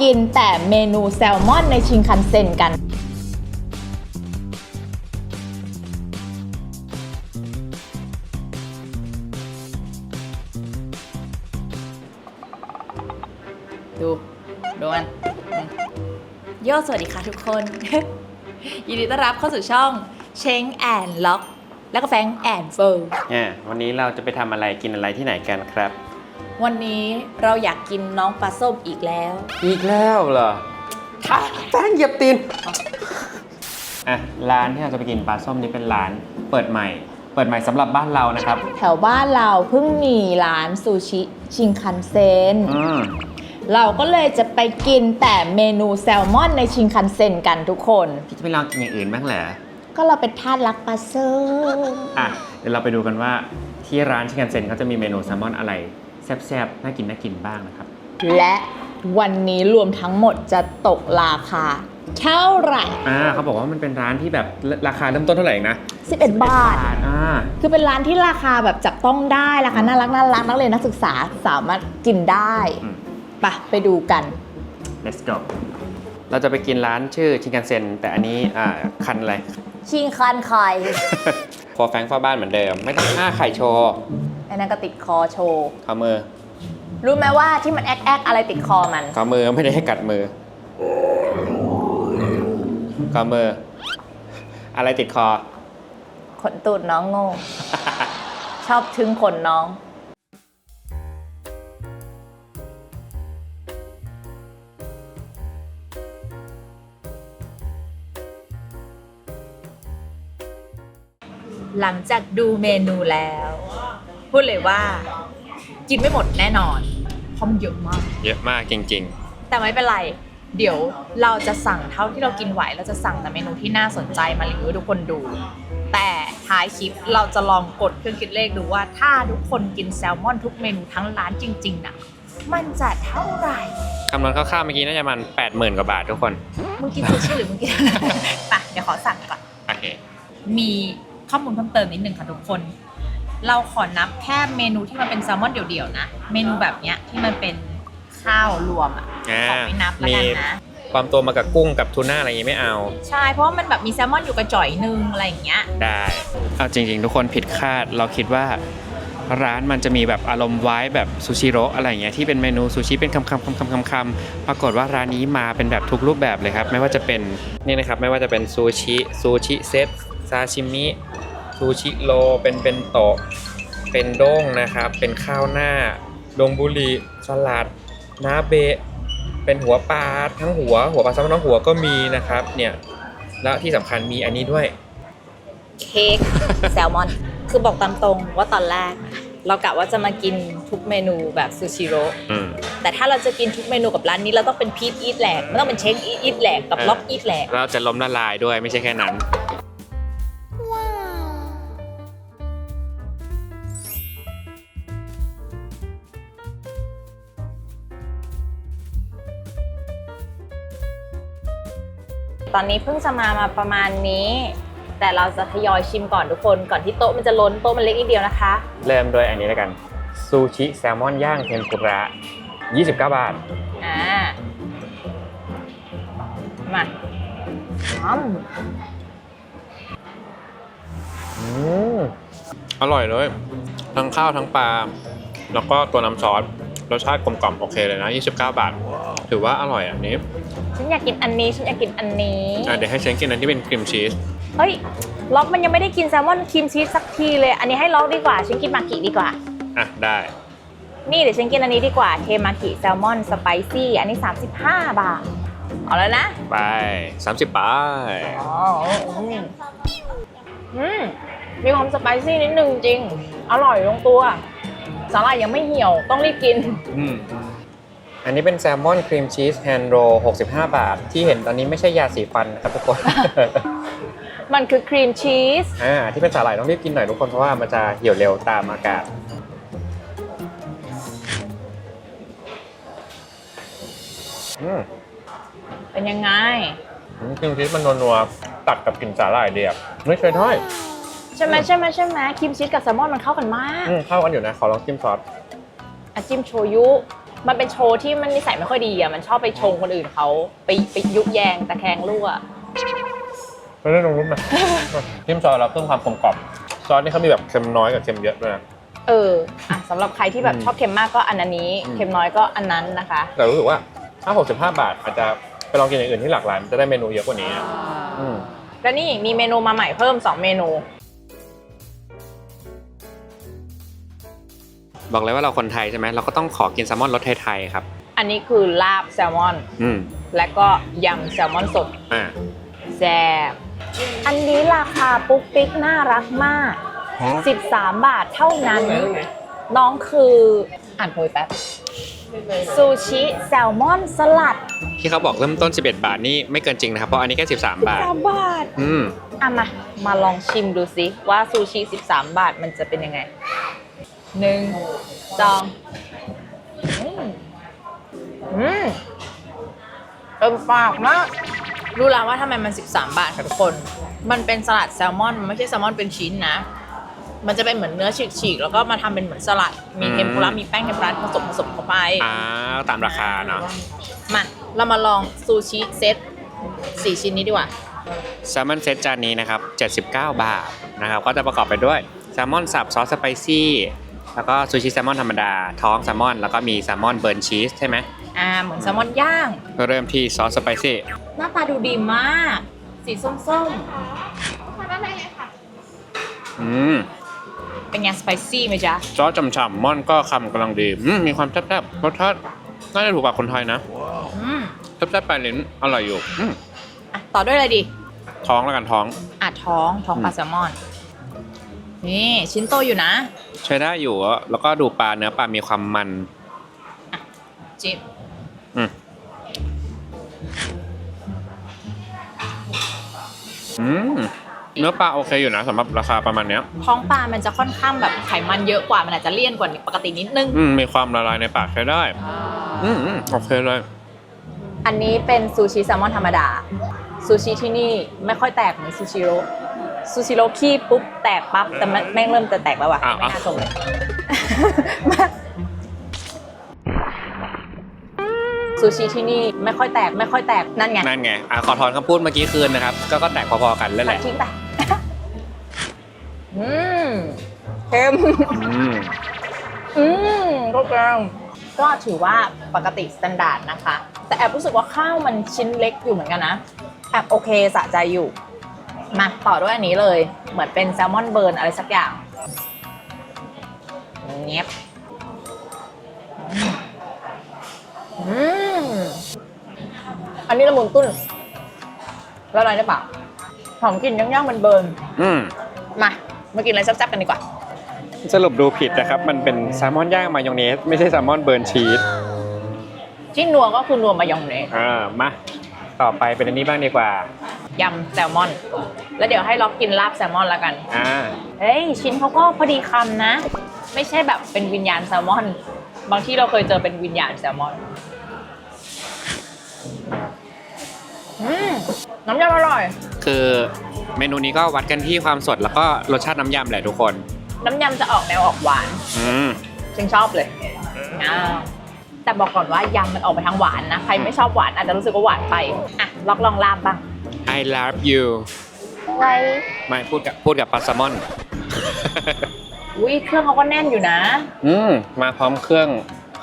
กินแต่เมนูแซลมอนในชิงคันเซ็นกัน ดูดูมันอืมโยสวัสดีค่ะทุกคน ยินดีต้อนรับเข้าสู่ช่องเชงแอนล็อก แล้วก็แฟงแอนเฟิร์เนี่ยวันนี้เราจะไปทำอะไรกินอะไรที่ไหนกันครับ วันนี้เราอยากกินน้องปลาส้มอีกแล้ว อีกแล้วเหรอค่ะแป้งเหยียบตีน อะ ร้านที่เราจะไปกินปลาส้มนี่เป็นร้านเปิดใหม่ เปิดใหม่สำหรับบ้านเรานะครับ แถวบ้านเราเพิ่งมีร้านซูชิชิงคันเซ็นอืมเราก็เลยจะไปกินแต่เมนูแซลมอนในชิงคันเซ็นกันทุกคน พี่จะไม่ลองกินอย่างอื่นบ้างเหรอ ก็เราเป็นทาสรักปลาส้มอะ เดี๋ยวเราไปดูกันว่าที่ร้านชิคกันเซ็นเขาจะมีเมนูแซลมอนอะไร แซ่บๆ น่ากินน่ากินบ้างนะครับ และวันนี้รวมทั้งหมดจะตกราคาเท่าไหร่ อ่าเขาบอกว่ามันเป็นร้านที่แบบราคาเริ่มต้นเท่าไหร่เองนะ11 บาท อ่า คือเป็นร้านที่ราคาแบบจับต้องได้ราคาน่ารักน่ารักนักเรียนนักศึกษาสามารถกินได้อืม ไปไปดูกัน let's go เราจะไปกินร้านชื่อชิงกันเซ็นแต่อันนี้อ่าคันอะไร ชิงคันไข่ ฟอร์แฟงฟอร์บ้านเหมือนเดิม ไม่ต้องอ้าไข่โชว์อั นนั้นก็ติดคอโชว์ขอมือรู้ไหมว่าที่มันแอกแอกอะไรติดคอมันขอมือไม่ได้ให้กัดมือขอมือ อะไรติดคอ ขนตูดน้องโง่ ชอบทึงขนน้อง หลังจากดูเมนูแล้ว พูดเลยว่า กินไม่หมดแน่นอนเพราะมันเยอะมาก เยอะมากจริง แต่ไม่เป็นไร เดี๋ยวเราจะสั่งเท่าที่เรากินไหว เราจะสั่งแต่เมนูที่น่าสนใจมารีวิวให้ทุกคนดู แต่ท้ายคลิปเราจะลองกดเครื่องคิดเลขดูว่า ถ้าทุกคนกินแซลมอนทุกเมนูทั้งร้านจริงๆนะมันจะเท่าไหร่ ๆ คำนวณคร่าวๆเมื่อกี้น่าจะประมันแปดหมื่นกว่าบาททุกคน มึงกินซูชิหรือมึงกินอะไรไปเดี๋ยวขอสั่งก่อน โอเค มีข้อมูลเพิ่มเติมนิดนึงค่ะทุกคน เราขอนับแค่เมนูที่มันเป็นแซลมอนเดี่ยวๆนะ เมนูแบบเนี้ยที่มันเป็นข้าวรวมอะอ่าขอไม่นับแล้วกันมี นะ ความตัวมากับกุ้งกับทูน่าอะไรอย่างงี้ไม่เอา ใช่เพราะว่ามันแบบมีแซลมอนอยู่กระจ่อยนึงอะไรอย่างเงี้ย ได้ เอาจริง ๆ ทุกคนผิดคาด เราคิดว่าร้านมันจะมีแบบอารมณ์ไว้แบบซูชิโร่อะไรอย่างเงี้ยที่เป็นเมนูซูชิเป็นคำๆคำๆคำๆคำๆปรากฏว่าร้านนี้มาเป็นแบบทุกรูปแบบเลยครับ ไม่ว่าจะเป็นนี่นะครับไม่ว่าจะเป็นซูชิซูชิเซตซาชิมิ ซูชิโรเป็นเป็นโตะเป็นด้งนะครับ เป็นข้าวหน้าดงบุรีสลัดนาเบะเป็นหัวปลาทั้งหัว หัวปลาแซลมอนทั้งหัวก็มีนะครับ เนี่ย แล้วที่สำคัญมีอันนี้ด้วย เค้กแซลมอน คือบอกตามตรงว่าตอนแรก เรากะว่าจะมากินทุกเมนูแบบซูชิโร่อืม แต่ถ้าเราจะกินทุกเมนูกับร้านนี้เราต้องเป็นพีทอีทแหลกไม่ต้องเป็นเชคอีทแหลกกับเออล็อกอีทแหลกเราจะล้มละลายด้วยไม่ใช่แค่นั้น ตอนนี้เพิ่งจะมามาประมาณนี้ แต่เราจะทยอยชิมก่อนทุกคน ก่อนที่โต๊ะมันจะล้นโต๊ะมันเล็กนิดเดียวนะคะ เริ่มด้วยอันนี้แล้วกัน ซูชิแซลมอนย่างเทมปุระ 29 บาท อ่า มาอืมอืมอร่อยเลย ทั้งข้าวทั้งปลา แล้วก็ตัวน้ำซอส รสชาติกลมกล่อมโอเคเลยนะ 29 บาท ถือว่าอร่อยอันนี้ฉันอยากกินอันนี้ฉันอยากกินอันนี้อะเดี๋ยวให้เชนกินอันที่เป็นครีมชีสเฮ้ยล็อกมันยังไม่ได้กินแซลมอนครีมชีสสักทีเลย อันนี้ให้ล็อกดีกว่าฉันกินมากิดีกว่า อะได้ นี่เดี๋ยวฉันกินอันนี้ดีกว่าเทมากิแซลมอนสไปซี่อันนี้ 35 บาทเอาแล้วนะ ไป 30บาทอ๋ออืมอืมมีความสไปซี่นิดนึงจริง อร่อยลงตัว สาหร่ายยังไม่เหี่ยวต้องรีบกิน อืมอันนี้เป็นแซลมอนครีมชีสแฮนด์โร65 บาท ที่เห็นตอนนี้ไม่ใช่ยาสีฟันนะครับทุกคน มันคือครีมชีสอ่าที่เป็นสาหร่ายต้องรีบกินหน่อยทุกคนเพราะว่ามันจะเหี่ยวเร็วตามอากาศ อืมเป็นยังไงครีมชีสมันนัวๆตัดกับกลิ่นสาหร่ายเดียบไม่เคยถ้อย ใช่ไหมใช่ไหมใช่ไหมครีมชีสกับแซลมอนมันเข้ากันมาก อืมเข้ากันอยู่นะ ขอลองจิ้มซอส อาจิ้มโชยุ มันเป็นโชว์ที่มันนิสัยไม่ค่อยดีอะ มันชอบไปชงคนอื่นเขาไปไปยุแยงตะแคงรั่วไม่ได้ลงรุ้นนะทิมซอสเราเพิ่มความกลมกล่อมซอสนี่เขามีแบบเค็มน้อยกับเค็มเยอะด้วยนะ เออ อะสำหรับใครที่แบบอืมชอบเค็มมากก็อันนี้ อืม เค็มน้อยก็อันนั้นนะคะ แต่รู้สึกว่าถ้า 65 บาท อาจจะไปลองกินอย่างอื่นที่หลากหลาย มันจะได้เมนูเยอะกว่านี้อะอืม แล้วนี่มีเมนูมาใหม่เพิ่ม 2 เมนู บอกเลยว่าเราคนไทยใช่ไหมเราก็ต้องขอกินแซลมอนรสไทยๆครับ อันนี้คือลาบแซลมอน อืมและก็ยำแซลมอนสดอ่าแซ่บอันนี้ราคาปุ๊กปิ๊กน่ารักมาก 13 บาทเท่านั้น น้องคืออ่านโพยแป๊บซูชิแซลมอนสลัดที่เขาบอกเริ่มต้น 11 บาทนี่ไม่เกินจริงนะครับ เพราะอันนี้แค่13 บาท13บาท อืมอะมา มาลองชิมดูสิว่าซูชิ 13 บาทมันจะเป็นยังไง หนึ่งสองอืมอืมเต็มปากมากรู้แล้วว่าทำไมมัน 13 บาทค่ะทุกคน มันเป็นสลัดแซลมอน มันไม่ใช่แซลมอนเป็นชิ้นนะ มันจะเป็นเหมือนเนื้อฉีกๆ แล้วก็มาทำเป็นเหมือนสลัด มีอืมเทมปุระ มีแป้งเทมปุระผสมผสมเข้าไป อ่าตามราคาเนาะมา เรามาลองซูชิเซตสี่ชิ้นนี้ดีกว่า แซลมอนเซตจานนี้นะครับ79 บาทนะครับ ก็จะประกอบไปด้วยแซลมอนสับซอสสไปซี่ แล้วก็ซูชิแซลมอนธรรมดา ท้องแซลมอน แล้วก็มีแซลมอนเบิร์นชีสใช่ไหมอ่าเหมือนแซลมอนย่างเริ่มที่ซอสสไปซี่หน้าตาดูดีมาก สีส้มอืมๆ เป็นไงสไปซี่ไหมจ๊ะ ซอสฉ่ำๆม่อนก็คำกำลังดีอืมมีความแซ่บๆรสชาติน่าจะถูกปากคนไทยนะอืมแซ่บๆปลายลิ้นอร่อยอยู่อืมอะ ต่อด้วยอะไรดี ท้องแล้วกันท้อง อะท้องท้องปลาแซลมอน นี่ชิ้นโตอยู่นะ ใช้ได้อยู่อะแล้วก็ดูปลาเนื้อปลามีความมันจิบอืมอืมเนื้อปลาโอเคอยู่นะสำหรับราคาประมาณเนี้ย ท้องปลามันจะค่อนข้างแบบไขมันเยอะกว่ามันอาจจะเลี่ยนกว่าปกตินิดนึง อืมมีความละลายในปากใช้ได้ อืมอืมโอเคเลย อันนี้เป็นซูชิแซลมอนธรรมดาซูชิที่นี่ไม่ค่อยแตกเหมือนซูชิโร่ ซูชิโร่ขี้ปุ๊บแตกปั๊บแต่มันแม่งเริ่มจะแตกแล้วว่ะอ้าวไม่น่าชมเลยซูชิที่นี่ไม่ค่อยแตกไม่ค่อยแตกนั่นไงนั่นไงอะขอถอนคำพูดเมื่อกี้คืนนะครับ ก็ก็แตกพอๆกันแล้วแหตัดละทิ้งไป อืมเค็ม อืม อืมก็แกงก็ถือว่าปกติสแตนดาร์ดนะคะ แต่แอบรู้สึกว่าข้าวมันชิ้นเล็กอยู่เหมือนกันนะ แอบโอเคสะใจอยู่ มาต่อด้วยอันนี้เลย เหมือนเป็นแซลมอนเบิร์นอะไรสักอย่างเงียบอืมอันนี้ละมุนตุ้น แล้วอะไรได้เปล่าหอมกลิ่นย่างๆมันเบิร์นอืมมามากินอะไรแซ่บๆกันดีกว่า สรุปดูผิดนะครับ มันเป็นแซลมอนย่างมายองเนส ไม่ใช่แซลมอนเบิร์นชีสที่นัวก็คือนัวมายองเนสอ่ามา ต่อไปเป็นอันนี้บ้างดีกว่า ยำแซลมอน แล้วเดี๋ยวให้ล็อกกินลาบแซลมอนแล้วกัน อ่า เฮ้ย ชิ้นเขาก็พอดีคำนะ ไม่ใช่แบบเป็นวิญญาณแซลมอน บางที่เราเคยเจอเป็นวิญญาณแซลมอนอืมน้ำยำอร่อย คือเมนูนี้ก็วัดกันที่ความสดแล้วก็รสชาติน้ำยำแหละทุกคน น้ำยำจะออกแนวออกหวาน อืม ฉันชอบเลยอ้าว แต่บอกก่อนว่ายำมันออกไปทางหวานนะ ใครไม่ชอบหวานอาจจะรู้สึกว่าหวานไปอะล็อกลองลาบบ้าง I love you ไว้ไม่พูดกับพูดกับปลาแซลมอน อุ้ยเครื่องเขาก็แน่นอยู่นะ อืมมาพร้อมเครื่อง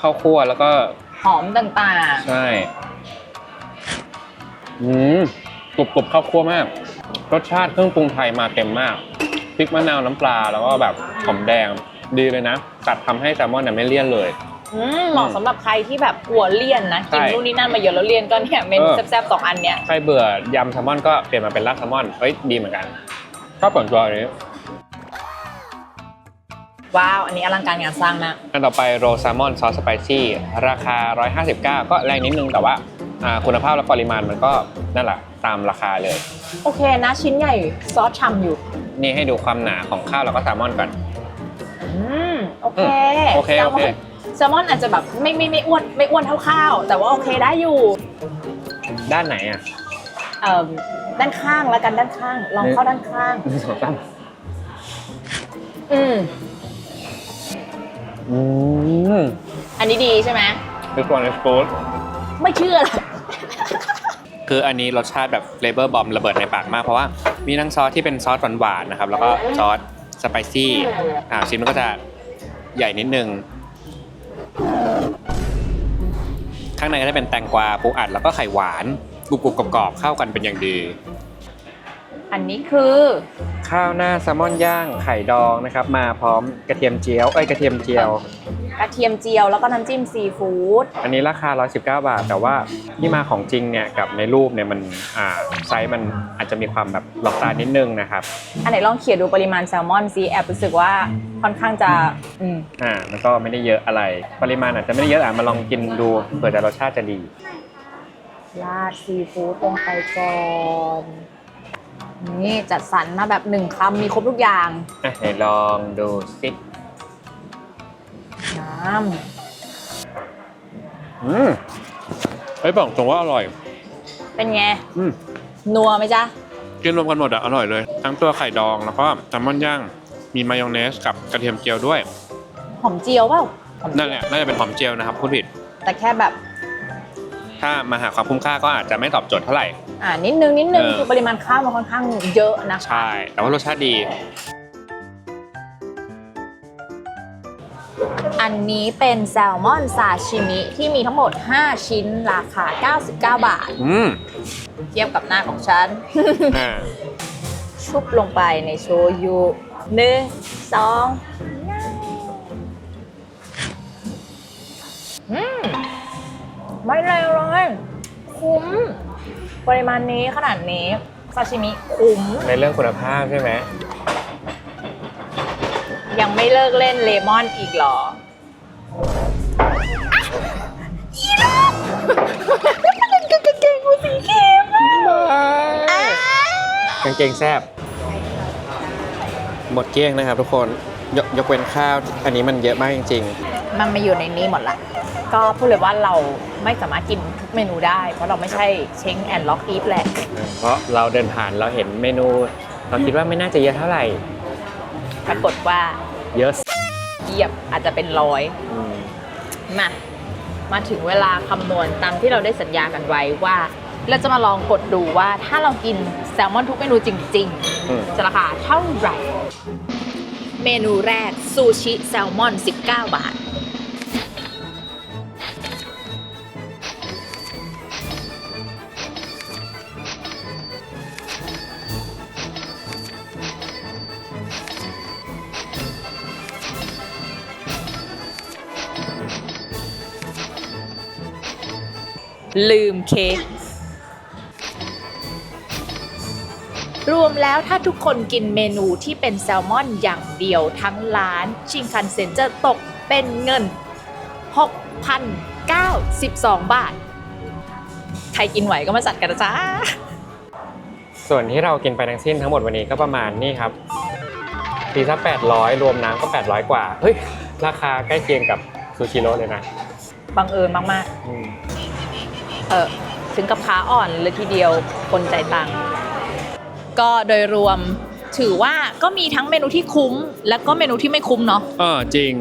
ข้าวคั่วแล้วก็หอมต่างใช่อืมกรุบกรุบข้าวคั่วมาก รสชาติเครื่องปรุงไทยมาเต็มมากพริกมะนาวน้ำปลาแล้วก็แบบหอมแดงดีเลยนะตัดทำให้แซลมอนเนี่ยไม่เลี่ยนเลยๆ อืมเหมาะสำหรับใครที่แบบกลัวเลี่ยนนะ กินใช่ นู่นนี่นั่นมาเยอะแล้วเลี่ยนก็เนี่ยเมนูเออแซ่บๆสองอันเนี้ยใครเบื่อยำแซลมอนก็เปลี่ยนมาเป็นลาบแซลมอนเฮ้ยดีเหมือนกันชอบผลตัวอันนี้ ว้าวอันนี้อลังการงานสร้างมากอันต่อไปโรแซลมอนซอสสไปซี่ราคา 159 ก็แรงนิดนึงแต่ว่าอ่าคุณภาพและปริมาณมันก็นั่นแหละตามราคาเลย โอเคนะชิ้นใหญ่ซอสฉ่ำอยู่ นี่ให้ดูความหนาของข้าวแล้วก็แซลมอนก่อน อืมโอเคโอเคแซลโอมเคอน แซลมอนอาจจะแบบไม่ไม่ไม่อ้วนไม่อ้วนเท่าข้าว แต่ว่าโอเคได้อยู่ด้านไหนอะเอ่อด้านข้างแล้วกันด้านข้าง ลองเข้าด้านข้างหนึ่งสองสามอืมอืมอันนี้ดีใช่ไหม This one is good ไม่เชื่อเลยคืออันนี้รสชาติแบบเฟลเ o อร์บอมระเบิดในปากมาก เพราะว่ามีทั้งซอสที่เป็นซอสหวานๆนะครับ แล้วก็ซอสสไปซี่อ่าชิ้นมันก็จะใหญ่นิดนึง ข้างในก็จะเป็นแตงกวาปูอัดแล้วก็ไข่หวานกรุบกรอบๆเข้ากันเป็นอย่างดี อันนี้คือ ข้าวหน้าแซลมอนย่างไข่ดองนะครับ มาพร้อมกระเทียมเจียวเอ้ยกระเทียมเจียว กระเทียมเจียวแล้วก็น้ำจิ้มซีฟู้ดอันนี้ราคา 119 บาท แต่ว่าที่มาของจริงเนี่ยกับในรูปเนี่ยมันอ่าไซส์มันอาจจะมีความแบบหลอกตานิดนึงนะครับอันไหนลองเขียนดูปริมาณแซลมอนซีแอบรู้สึกว่าค่อนข้างจะอืมอ่ามันก็ไม่ได้เยอะอะไร ปริมาณอาจจะไม่ได้เยอะอะมาลองกินดูเผื่อจะรสชาติจะดี ราดซีฟู้ดลงไปก่อน นี่จัดสรรมาแบบหนึ่งคำมีครบทุกอย่างอะไหนลองดูสิน้อืมเฮ้ยบอกตรงว่าอร่อยำเป็นไง อืมนัวไหมจ๊ะ กินรวมกันหมดอะอร่อยเลย ทั้งตัวไข่ดองแล้วก็แซลมอนย่าง มีมายองเนสกับกระเทียมเจียวด้วย หอมเจียวเปล่าหอมเจียวนั่นแหละน่าจะเป็นหอมเจียวนะครับพูดผิด แต่แค่แบบ ถ้ามาหาความคุ้มค่าก็อาจจะไม่ตอบโจทย์เท่าไหร่ อ่านิดนึงนิดนึงเออ คือปริมาณข้าวมันค่อนข้างเยอะนะคะ ใช่ แต่ว่ารสชาติดี อันนี้เป็นแซลมอนซาชิมิที่มีทั้งหมด 5 ชิ้นราคา 99 บาท อืมเทียบกับหน้าของฉัน อ่าชุบลงไปในโชยุหนึ่งสองอืมไม่เลวเลยคุ้ม ปริมาณนี้ขนาดนี้ซาชิมิคุ้ม ในเรื่องคุณภาพใช่ไหม ยังไม่เลิกเล่นเลมอนอีกเหรออีดอกมันเล่นกับกางเกงกูสีเข็มอะกางเกงแซบหมดเกลี้ยงนะครับทุกคนยกยกเว้นข้าว อันนี้มันเยอะมากจริง มันมาอยู่ในนี้หมดละ ก็พูดเลยว่าเราไม่สามารถกินทุกเมนูได้ เพราะเราไม่ใช่เช้งแอนด์ล็อกอีฟแหละๆเพราะเราเดินผ่านเราเห็นเมนู เราคิดว่าไม่น่าจะเยอะเท่าไหร่ ปรากฏว่าเยอะเหยียบอาจจะเป็นร้อยอืมมามาถึงเวลาคำนวณตามที่เราได้สัญญากันไว้ว่าเราจะมาลองกดดูว่าถ้าเรากินแซลมอนทุกเมนูจริงอืมๆจะราคาเท่าไหร่ เมนูแรกซูชิแซลมอน 19 บาท ลืมเค้กรวมแล้วถ้าทุกคนกินเมนูที่เป็นแซลมอนอย่างเดียวทั้งร้าน ชิงคันเซ็นจะตกเป็นเงิน 6,092 บาท ใครกินไหวก็มาจัดกันนะจ้าส่วนที่เรากินไปทั้งสิ้นทั้งหมดวันนี้ก็ประมาณนี่ครับพิซซ่า800 รวมน้ำก็ 800 กว่า เฮ้ย ราคาใกล้เคียงกับซูชิโร่เลยนะ บังเอิญมากอืมๆ เออถึงกับขาอ่อนเลยทีเดียวคนใจายตังค์ก็โดยรวมถือว่าก็มีทั้งเมนูที่คุ้ม แล้วก็เมนูที่ไม่คุ้มเนาะเออจริง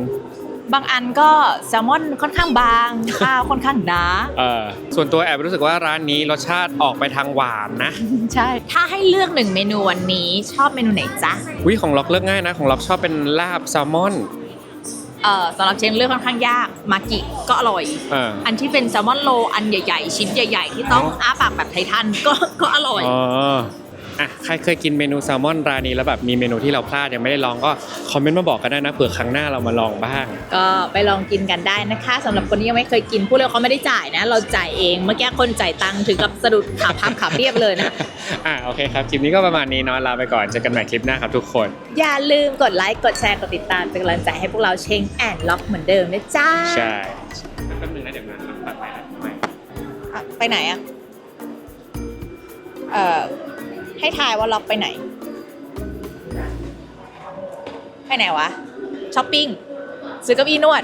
บางอันก็แซลมอนค่อนข้างบางข้าวค่อนข้างหนาเออส่วนตัวแอบรู้สึกว่าร้านนี้รสชาติออกไปทางหวานนะ ใช่ ถ้าให้เลือกหนึ่งเมนูวันนี้ชอบเมนูไหนจ๊ะวิของล็อกเลือกง่ายนะ ของล็อกชอบเป็นลาบแซลมอน เอ่อสำหรับเชนเลือกค่อนข้างยากมากิก็อร่อย เอออันที่เป็นแซลมอนโลอันใหญ่ ๆ ชิ้นใหญ่ ๆ ที่ต้องอ้าปากแบบไททันก็ก็อร่อย อ๋อ อะใครเคยกินเมนูแซลมอนร้านนี้แล้วแบบมีเมนูที่เราพลาดยังไม่ได้ลองก็คอมเมนต์มาบอกกันได้นะเผื่อครั้งหน้าเรามาลองบ้าง ก็ไปลองกินกันได้นะคะสำหรับคนที่ยังไม่เคยกินพูดเลยเขาไม่ได้จ่ายนะ เราจ่ายเองเมื่อกี้คนจ่ายตังค์ถึงกับสะดุดขาพับขาเรียบเลยนะอะโอเคครับคลิปนี้ก็ประมาณนี้เนอนลาไปก่อนเจอกันใหม่คลิปหน้าครับทุกคน อย่าลืมกดไลค์กดแชร์กดติดตามเป็นกำลังใจให้พวกเราเชงแอนล็อกเหมือนเดิมนะจ้าใช่แป๊บนึงนะเดี๋ยวมาตัดไปนะไม่อะไปไหนอะเอ่อ ให้ทายว่าล็อกไปไหน ไปไหนวะช้อปปิ้งซื้อเก้าอี้นวด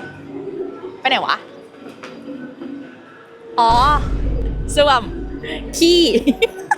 ไปไหนวะ อ๋อส้วมขี้